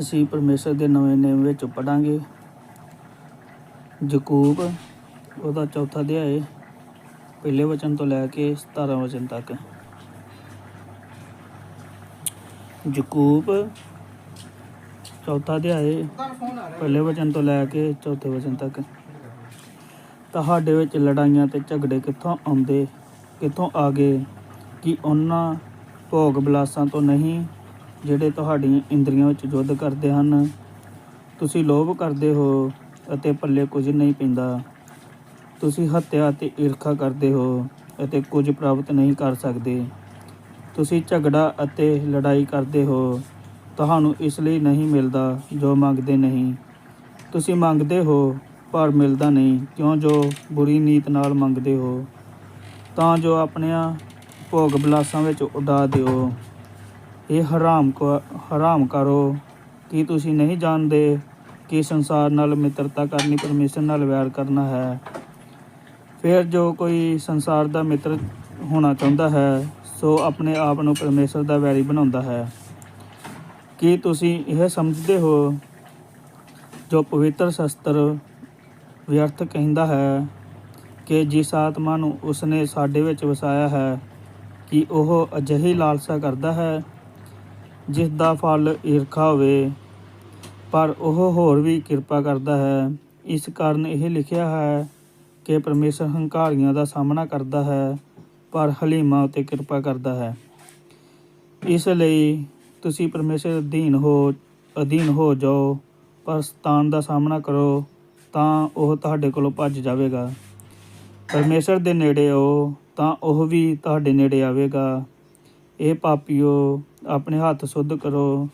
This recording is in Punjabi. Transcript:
ਅਸੀਂ ਪਰਮੇਸ਼ਰ ਦੇ ਨਵੇਂ ਨੇਮ ਵਿੱਚ ਪੜਾਂਗੇ। ਜਕੂਬ ਉਹਦਾ ਚੌਥਾ ਅਧਿਆਏ, ਪਹਿਲੇ ਵਚਨ ਤੋਂ ਲੈ ਕੇ 17 ਵਚਨ ਤੱਕ। ਜਕੂਬ ਚੌਥਾ ਅਧਿਆਏ, ਪਹਿਲੇ ਵਚਨ ਤੋਂ ਲੈ ਕੇ ਚੌਥੇ ਵਚਨ ਤੱਕ। ਤੁਹਾਡੇ ਵਿੱਚ ਲੜਾਈਆਂ ਤੇ ਝਗੜੇ ਕਿੱਥੋਂ ਆਉਂਦੇ, ਕਿੱਥੋਂ ਆ ਗਏ, ਕਿ ਉਹਨਾਂ ਭੋਗ ਬਲਾਸਾਂ ਤੋਂ ਨਹੀਂ ਜਿਹੜੇ ਤੁਹਾਡੀਆਂ ਇੰਦਰੀਆਂ ਵਿੱਚ ਯੁੱਧ ਕਰਦੇ ਹਨ, ਤੁਸੀਂ ਲੋਭ ਕਰਦੇ ਹੋ ਅਤੇ ਪੱਲੇ ਕੁਝ ਨਹੀਂ ਪੈਂਦਾ। ਤੁਸੀਂ ਹੱਤਿਆ ਅਤੇ ਈਰਖਾ ਕਰਦੇ ਹੋ ਅਤੇ ਕੁਝ ਪ੍ਰਾਪਤ ਨਹੀਂ ਕਰ ਸਕਦੇ। ਤੁਸੀਂ ਝਗੜਾ ਅਤੇ ਲੜਾਈ ਕਰਦੇ ਹੋ। ਤੁਹਾਨੂੰ ਇਸ ਲਈ ਨਹੀਂ ਮਿਲਦਾ ਜੋ ਮੰਗਦੇ ਨਹੀਂ। ਤੁਸੀਂ ਮੰਗਦੇ ਹੋ, ਪਰ ਮਿਲਦਾ ਨਹੀਂ, ਕਿਉਂ ਜੋ ਬੁਰੀ ਨੀਤ ਨਾਲ ਮੰਗਦੇ ਹੋ। ਤਾਂ ਜੋ ਆਪਣੀਆਂ ਭੋਗ ਬਲਾਸਾਂ ਵਿੱਚ ਉਡਾ ਦਿਓ। ਇਹ ਹਰਾਮ ਕੋ, ਹਰਾਮ ਕਰੋ। ਕੀ ਤੁਸੀਂ ਨਹੀਂ ਜਾਣਦੇ ਕਿ ਸੰਸਾਰ ਨਾਲ ਮਿੱਤਰਤਾ ਕਰਨੀ ਪਰਮੇਸ਼ਰ ਨਾਲ ਵੈਰ ਕਰਨਾ ਹੈ? ਫਿਰ ਜੋ ਕੋਈ ਸੰਸਾਰ ਦਾ ਮਿੱਤਰ ਹੋਣਾ ਚਾਹੁੰਦਾ ਹੈ, ਸੋ ਆਪਣੇ ਆਪ ਨੂੰ ਪਰਮੇਸ਼ਰ ਦਾ ਵੈਰੀ ਬਣਾਉਂਦਾ ਹੈ। ਕੀ ਤੁਸੀਂ ਇਹ ਸਮਝਦੇ ਹੋ, ਜੋ ਪਵਿੱਤਰ ਸ਼ਸਤਰ ਵਿਅਰਥ ਕਹਿੰਦਾ ਹੈ, ਕਿ ਜਿਸ ਆਤਮਾ ਨੂੰ ਉਸਨੇ ਸਾਡੇ ਵਿੱਚ ਵਸਾਇਆ ਹੈ, ਕਿ ਉਹ ਅਜਿਹੀ ਲਾਲਸਾ ਕਰਦਾ ਹੈ ਜਿਸ ਦਾ ਫਲ ਈਰਖਾ ਹੋਵੇ, ਪਰ ਉਹ ਹੋਰ ਵੀ ਕਿਰਪਾ ਕਰਦਾ ਹੈ। ਇਸ ਕਾਰਨ ਇਹ ਲਿਖਿਆ ਹੈ ਕਿ ਪਰਮੇਸ਼ਰ ਹੰਕਾਰੀਆਂ ਦਾ ਸਾਹਮਣਾ ਕਰਦਾ ਹੈ, ਪਰ ਹਲੀਮਾਂ ਉਤੇ ਕਿਰਪਾ ਕਰਦਾ ਹੈ। ਇਸ ਲਈ ਤੁਸੀਂ ਪਰਮੇਸ਼ਰ ਅਧੀਨ ਹੋ ਅਧੀਨ ਹੋ ਜਾਓ, ਪਰ ਸਤਾਨ ਦਾ ਸਾਹਮਣਾ ਕਰੋ, ਤਾਂ ਉਹ ਤੁਹਾਡੇ ਕੋਲੋਂ ਭੱਜ ਜਾਵੇਗਾ। ਪਰਮੇਸ਼ਰ ਦੇ ਨੇੜੇ ਆਓ, ਤਾਂ ਉਹ ਵੀ ਤੁਹਾਡੇ ਨੇੜੇ ਆਵੇਗਾ। ਇਹ ਪਾਪੀਓ ਆਪਣੇ ਹੱਥ ਸੁੱਧ ਕਰੋ।